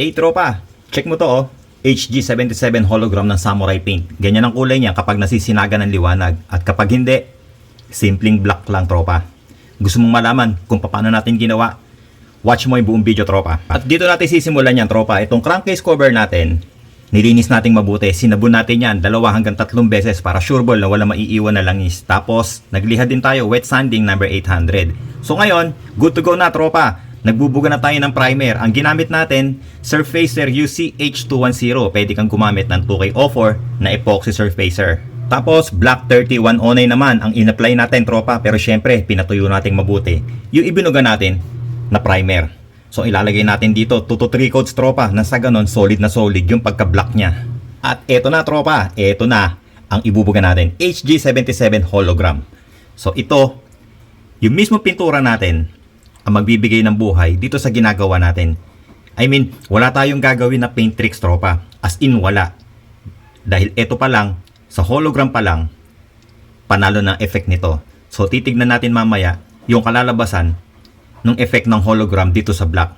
Eh, tropa, check mo to oh. HG77 hologram ng Samurai Paint. Ganyan ang kulay niya kapag nasisinaga ng liwanag. At kapag hindi, simpleng black lang, tropa. Gusto mong malaman kung paano natin ginawa? Watch mo yung buong video, tropa. At dito natin sisimulan yan, tropa. Itong crankcase cover natin, nilinis nating mabuti. Sinabon natin yan dalawa hanggang tatlong beses para sure ball na wala maiiwan na langis. Tapos, naglihad din tayo wet sanding number 800. So ngayon, good to go na, tropa. Nagbubuga na tayo ng primer. Ang ginamit natin, Surfacer UCH210. Pwede kang gumamit ng 2K04 na epoxy surfacer. Tapos, Black 3109 naman ang in-apply natin, tropa. Pero syempre, pinatuyo natin mabuti. Yung ibinuga natin na primer. So, ilalagay natin dito 2 to 3 coats, tropa. Na sa ganon, solid na solid yung pagka-black niya. At eto na, tropa. Eto na ang ibubuga natin. HG77 hologram. So, ito, yung mismo pintura natin, ang magbibigay ng buhay dito sa ginagawa natin. I mean, wala tayong gagawin na paint tricks, tropa. As in, wala. Dahil ito pa lang, sa hologram pa lang, panalo ng effect nito. So, titignan natin mamaya yung kalalabasan ng effect ng hologram dito sa black.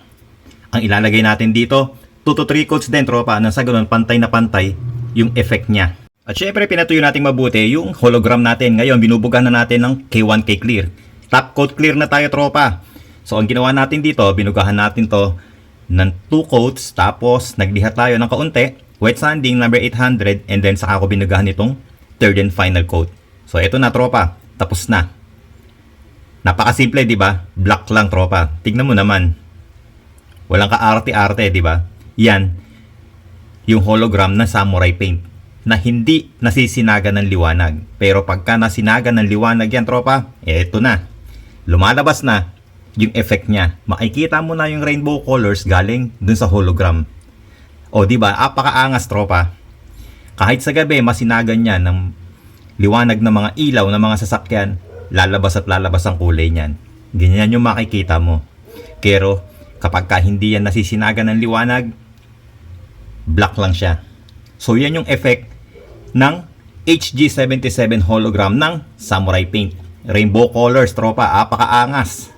Ang ilalagay natin dito, 2 to 3 coats din, tropa, na sa ganun, pantay na pantay yung effect niya. At syempre, pinatuyo natin mabuti yung hologram natin. Ngayon, binubugan na natin ng K1K Clear. Top coat clear na tayo, tropa. So, ang ginawa natin dito, binugahan natin to ng 2 coats, tapos nagliha tayo ng kaunti, wet sanding number 800, and then saka ko binugahan itong third and final coat. So, eto na, tropa. Tapos na. Napakasimple, di ba? Black lang, tropa. Tignan mo naman. Walang kaarte-arte, di ba? Yan, yung hologram ng samurai paint na hindi nasisinaga ng liwanag. Pero pagka nasinaga ng liwanag yan, tropa, eto na. Lumalabas na yung effect niya. Makikita mo na yung rainbow colors galing dun sa hologram. O, di ba? Apakaangas, tropa. Kahit sa gabi, masinagan niya ng liwanag ng mga ilaw ng mga sasakyan, lalabas at lalabas ang kulay niyan. Ganyan yung makikita mo. Pero, kapag ka hindi yan nasisinagan ng liwanag, black lang siya. So, yan yung effect ng HG77 hologram ng Samurai Paint. Rainbow colors, tropa. Apakaangas.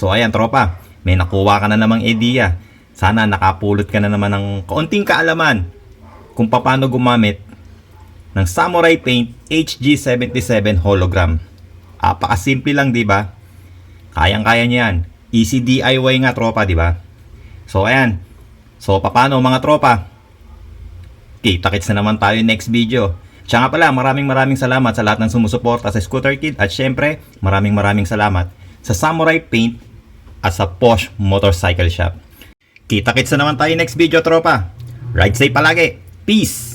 So, ayan, tropa. May nakuha ka na namang idea. Sana nakapulot ka na naman ng kaunting kaalaman kung paano gumamit ng Samurai Paint HG77 hologram. Apakasimple lang, di ba? Kayang-kaya niya yan. Easy DIY nga, tropa, di ba? So, ayan. So, paano mga tropa? Kita-kits na naman tayo next video. Siya nga pala, maraming maraming salamat sa lahat ng sumusuporta sa Scooter Kid at syempre, maraming maraming salamat sa Samurai Paint at sa Posh Motorcycle Shop. Kita-kits na naman tayo next video, tropa. Ride safe palagi. Peace!